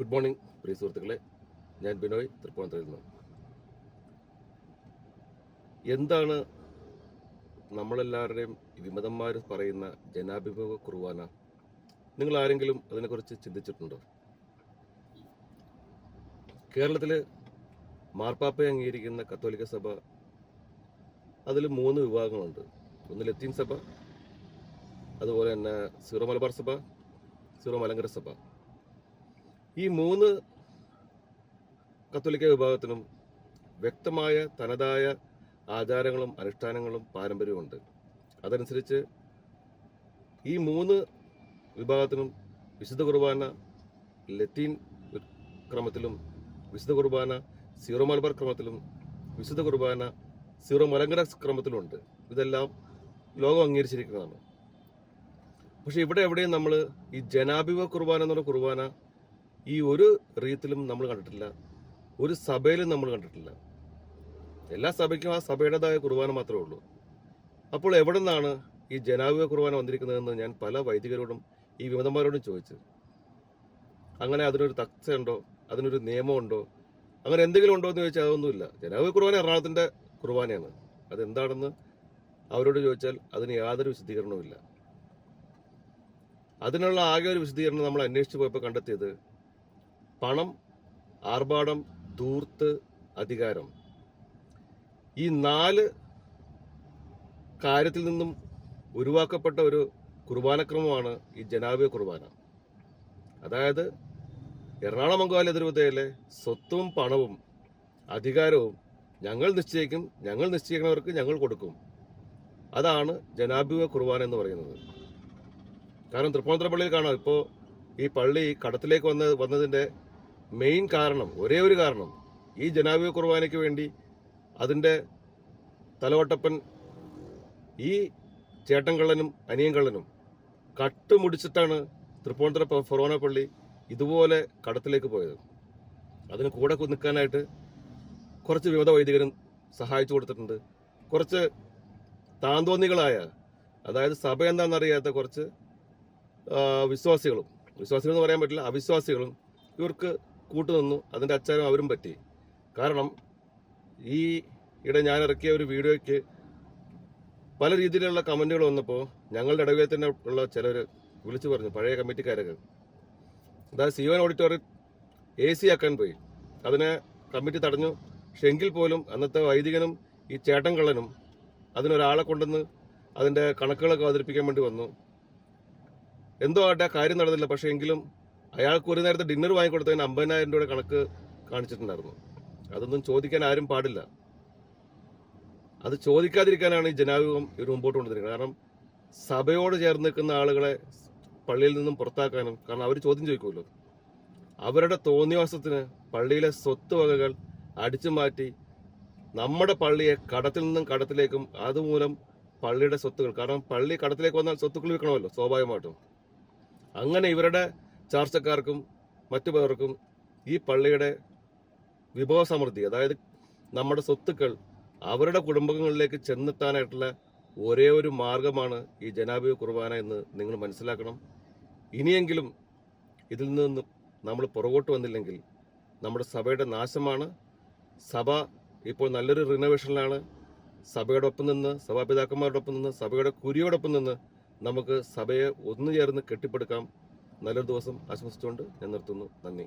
Good morning പ്രിയ സുഹൃത്തുക്കളെ. ഞാൻ ബിനോയ് തൃപ്പൂണിത്തുറയിൽ നിന്ന് എന്താണ് നമ്മളെല്ലാവരുടെയും വിമതന്മാർ പറയുന്ന ജനാഭിമുഖ കുർബാന? നിങ്ങൾ ആരെങ്കിലും അതിനെക്കുറിച്ച് ചിന്തിച്ചിട്ടുണ്ടോ? കേരളത്തിൽ മാർപ്പാപ്പയെ അംഗീകരിക്കുന്ന കത്തോലിക്ക സഭ അതിൽ മൂന്ന് വിഭാഗങ്ങളുണ്ട്. ഒന്ന് ലത്തീൻ സഭ അതുപോലെ തന്നെ സീറോ മലബാർ സഭ സീറോ മലങ്കര സഭ. ഈ മൂന്ന് കത്തോലിക്ക വിഭാഗത്തിനും വ്യക്തമായ തനതായ ആചാരങ്ങളും അനുഷ്ഠാനങ്ങളും പാരമ്പര്യമുണ്ട് അതനുസരിച്ച് ഈ മൂന്ന് വിഭാഗത്തിനും വിശുദ്ധ കുർബാന ലത്തീൻ ക്രമത്തിലും വിശുദ്ധ കുർബാന സീറോ മലബാർ ക്രമത്തിലും വിശുദ്ധ കുർബാന സീറോ മലങ്കര ക്രമത്തിലുമുണ്ട് ഇതെല്ലാം ലോകം അംഗീകരിച്ചിരിക്കുന്നതാണ്. പക്ഷെ ഇവിടെ എവിടെയും നമ്മൾ ഈ ജനാഭിമ കുർബാന എന്നുള്ള കുർബാന ഈ ഒരു റീത്തിലും നമ്മൾ കണ്ടിട്ടില്ല. ഒരു സഭയിലും നമ്മൾ കണ്ടിട്ടില്ല. എല്ലാ സഭയ്ക്കും ആ സഭയുടേതായ കുർബാന മാത്രമേ ഉള്ളൂ. അപ്പോൾ എവിടെ നിന്നാണ് ഈ ജനാവിക കുർബാന വന്നിരിക്കുന്നതെന്ന് ഞാൻ പല വൈദികരോടും ഈ വിമതന്മാരോടും ചോദിച്ചു. അങ്ങനെ അതിനൊരു തക്സയുണ്ടോ അതിനൊരു നിയമമുണ്ടോ? അങ്ങനെ എന്തെങ്കിലും ഉണ്ടോ എന്ന് ചോദിച്ചാൽ അതൊന്നുമില്ല. ജനാവിക കുർബാന എറണാകുളത്തിന്റെ കുർബാനയാണ്. അതെന്താണെന്ന് അവരോട് ചോദിച്ചാൽ അതിന് യാതൊരു വിശദീകരണവുമില്ല. അതിനുള്ള ആകെ ഒരു വിശദീകരണം നമ്മൾ അന്വേഷിച്ച് പോയപ്പോൾ കണ്ടെത്തിയത് പണം ആർഭാടം ധൂർത്ത് അധികാരം. ഈ നാല് കാര്യത്തിൽ നിന്നും ഒഴിവാക്കപ്പെട്ട ഒരു കുർബാനക്രമമാണ് ഈ ജനാബിയ കുർബാന. അതായത് എറണാകുളം മംഗോല അതിർവതയിലെ സ്വത്തും പണവും അധികാരവും ഞങ്ങൾ നിശ്ചയിക്കും ഞങ്ങൾ നിശ്ചയിക്കുന്നവർക്ക് ഞങ്ങൾ കൊടുക്കും. അതാണ് ജനാബിയ കുർബാന എന്ന് പറയുന്നത്. കാരണം തൃപ്പൂണിത്തുറ പള്ളിയിൽ കാണാം ഇപ്പോൾ ഈ പള്ളി കടത്തിലേക്ക് വന്ന വന്നതിന്റെ മെയിൻ കാരണം ഒരേ ഒരു കാരണം. ഈ ജനാബിയ കുർബാനയ്ക്ക് വേണ്ടി അതിന്റെ തലവട്ടപ്പൻ ഈ ചേട്ടൻകള്ളനും അനിയൻകള്ളനും കട്ടുമുടിച്ചിട്ടാണ് തൃപ്പൂണിത്തുറ ഫൊറോന പള്ളി ഇതുപോലെ കടത്തിലേക്ക് പോയത്. അതിന് കൂടെ നിൽക്കാനായിട്ട് കുറച്ച് വിമത വൈദികരും സഹായിച്ചു കൊടുത്തിട്ടുണ്ട്. കുറച്ച് താന്തോന്നികളായ അതായത് സഭ എന്താണെന്നറിയാത്ത കുറച്ച് വിശ്വാസികളും വിശ്വാസികൾ എന്ന് പറയാൻ പറ്റില്ല അവിശ്വാസികളും ഇവർക്ക് കൂട്ടുനിന്നു അതിന്റെ അച്ചാരം അവരും പറ്റി. കാരണം ഈ ഇടെ ഞാൻ ഇറക്കിയ ഒരു വീഡിയോയ്ക്ക് പല രീതിയിലുള്ള കമന്റുകൾ വന്നപ്പോൾ ഞങ്ങളുടെ ഇടവേ തന്നെ ഉള്ള ചിലർ വിളിച്ചു പറഞ്ഞു പഴയ കമ്മിറ്റിക്കാരൊക്കെ. അതായത് സിയോൻ ഓഡിറ്റോറിയം എ സി ആക്കാൻ പോയി. അതിനെ കമ്മിറ്റി തടഞ്ഞു. പക്ഷെ എങ്കിൽ പോലും അന്നത്തെ വൈദികനും ഈ ചേട്ടൻ കള്ളനും അതിനൊരാളെ കൊണ്ടുവന്ന് അതിന്റെ കണക്കുകളൊക്കെ അവതരിപ്പിക്കാൻ വേണ്ടി വന്നു. എന്തോ ആട്ടെ കാര്യം നടന്നില്ല. പക്ഷേ എങ്കിലും അയാൾക്ക് ഒരു നേരത്തെ ഡിന്നർ വാങ്ങിക്കൊടുത്തതിന് അമ്പതിനായിരം രൂപയുടെ കണക്ക് കാണിച്ചിട്ടുണ്ടായിരുന്നു. അതൊന്നും ചോദിക്കാൻ ആരും പാടില്ല. അത് ചോദിക്കാതിരിക്കാനാണ് ഈ ജനാവികം ഇവർ മുമ്പോട്ട് കൊണ്ടുവന്നിരിക്കുന്നത്. കാരണം സഭയോട് ചേർന്ന് നിൽക്കുന്ന ആളുകളെ പള്ളിയിൽ നിന്നും പുറത്താക്കാനും കാരണം അവർ ചോദ്യം ചോദിക്കുമല്ലോ. അവരുടെ തോന്നിവാസത്തിന് പള്ളിയിലെ സ്വത്ത് വകകൾ അടിച്ചു മാറ്റി നമ്മുടെ പള്ളിയെ കടത്തിൽ നിന്നും കടത്തിലേക്കും അതുമൂലം പള്ളിയുടെ സ്വത്തുകൾ. കാരണം പള്ളി കടത്തിലേക്ക് വന്നാൽ സ്വത്തുക്കൾ വിൽക്കണമല്ലോ സ്വാഭാവികമായിട്ടും. അങ്ങനെ ഇവരുടെ ചാർച്ചക്കാർക്കും മറ്റു പലർക്കും ഈ പള്ളിയുടെ വിഭവ സമൃദ്ധി അതായത് നമ്മുടെ സ്വത്തുക്കൾ അവരുടെ കുടുംബങ്ങളിലേക്ക് ചെന്നെത്താനായിട്ടുള്ള ഒരേ ഒരു മാർഗമാണ് ഈ ജനാബിയ കുർബാന എന്ന് നിങ്ങൾ മനസ്സിലാക്കണം. ഇനിയെങ്കിലും ഇതിൽ നിന്ന് നമ്മൾ പുറകോട്ട് വന്നില്ലെങ്കിൽ നമ്മുടെ സഭയുടെ നാശമാണ്. സഭ ഇപ്പോൾ നല്ലൊരു റിനോവേഷനിലാണ് സഭയോടൊപ്പം നിന്ന് സഭാപിതാക്കന്മാരോടൊപ്പം നിന്ന് സഭയുടെ കുരിയോടൊപ്പം നിന്ന് നമുക്ക് സഭയെ ഒന്നു ചേർന്ന് കെട്ടിപ്പടുക്കാം. നല്ലൊരു ദിവസം ആശംസിച്ചുകൊണ്ട് ഞാൻ നിർത്തുന്നു. നന്ദി.